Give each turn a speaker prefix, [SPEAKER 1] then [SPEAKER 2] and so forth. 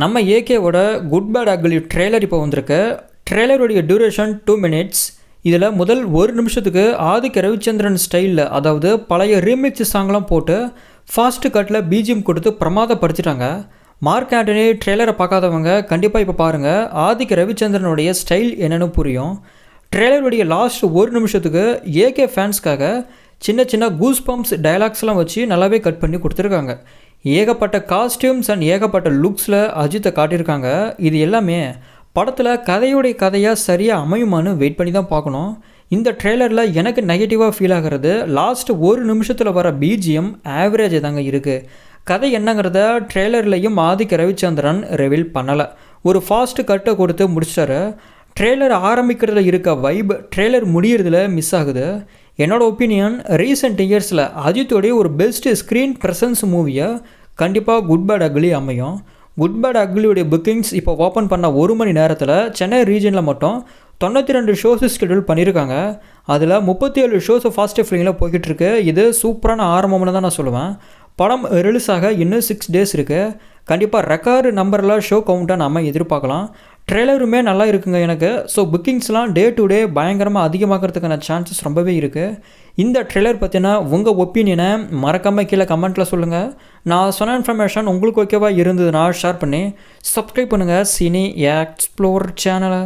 [SPEAKER 1] நம்ம ஏகேவோட good bad ugly trailer இப்போ வந்திருக்கு. ட்ரெய்லருடைய டியூரேஷன் டூ மினிட்ஸ் இதில் முதல் ஒரு நிமிஷத்துக்கு ஆதிக்க ரவிச்சந்திரன் ஸ்டைலில் அதாவது பழைய ரீமிக்ஸ் சாங்லாம் போட்டு ஃபாஸ்ட் கட்டில் பிஜிஎம் கொடுத்து பிரமாதப்படுத்திட்டாங்க மார்க் ஆண்டனி ட்ரெய்லரை பார்க்காதவங்க கண்டிப்பாக இப்போ பாருங்கள் ஆதிக்க ரவிச்சந்திரனுடைய ஸ்டைல் என்னென்னு புரியும். ட்ரெய்லருடைய லாஸ்ட் ஒரு நிமிஷத்துக்கு ஏகே ஃபேன்ஸ்க்காக சின்ன சின்ன கூஸ் பம்ப்ஸ் டைலாக்ஸ்லாம் வச்சு நல்லாவே கட் பண்ணி கொடுத்துருக்காங்க. ஏகப்பட்ட காஸ்டியூம்ஸ் அண்ட் ஏகப்பட்ட லுக்ஸில் அஜித்தை காட்டியிருக்காங்க. இது எல்லாமே படத்தில் கதையுடைய கதையாக சரியாக அமையுமான்னு வெயிட் பண்ணி தான் பார்க்கணும். இந்த ட்ரெய்லரில் எனக்கு நெகட்டிவாக ஃபீல் ஆகிறது லாஸ்ட் ஒரு நிமிஷத்தில் வர பிஜிஎம் ஆவரேஜ் தாங்க இருக்குது கதை என்னங்கிறத ட்ரெய்லர்லையும் ஆதிக்க ரவிச்சந்திரன் ரிவீல் பண்ணலை. ஒரு ஃபாஸ்ட் கட்டை கொடுத்து முடிச்சிட்டாரு. ட்ரெய்லர் ஆரம்பிக்கிறதுல இருக்க வைப் ட்ரெய்லர் முடியறதுல மிஸ் ஆகுது. என்னோடய ஒப்பீனியன் ரீசெண்ட் இயர்ஸில் அஜித்தோடைய ஒரு பெஸ்ட்டு ஸ்க்ரீன் ப்ரெசன்ஸ் மூவியை கண்டிப்பாக குட் பேட் அக்லி அமையும். குட் பேட் அக்லியுடைய புக்கிங்ஸ் இப்போ ஓப்பன் பண்ண ஒரு மணி நேரத்தில் சென்னை ரீஜனில் மட்டும் தொண்ணூற்றி ரெண்டு ஷோஸ் ஸ்கெடியூல் பண்ணியிருக்காங்க அதில் முப்பத்தி ஏழு ஷோஸ் ஃபாஸ்ட் ஃபிலிங்கில் போய்கிட்டுருக்கு இது சூப்பரான ஆரம்பம்னு தான் நான் சொல்லுவேன். படம் ரிலீஸ் ஆக இன்னும் சிக்ஸ் டேஸ் இருக்குது கண்டிப்பாக ரெக்கார்டு நம்பரில் ஷோ கவுண்ட்டாக நம்ம எதிர்பார்க்கலாம். ட்ரெய்லருமே நல்லா இருக்குங்க எனக்கு. ஸோ புக்கிங்ஸ்லாம் டே டு டே பயங்கரமாக அதிகமாகிறதுக்கான சான்சஸ் ரொம்பவே இருக்குது இந்த ட்ரெய்லர் பற்றினா உங்கள் ஒப்பீனியனை மறக்காமல் கீழே கமெண்ட்டில் சொல்லுங்கள் நான் சொன்ன இன்ஃபர்மேஷன் உங்களுக்கு ஓகேவாக இருந்ததுன்னா ஷேர் பண்ணி சப்ஸ்கிரைப் பண்ணுங்கள் சினி எக்ஸ்ப்ளோர் சேனலை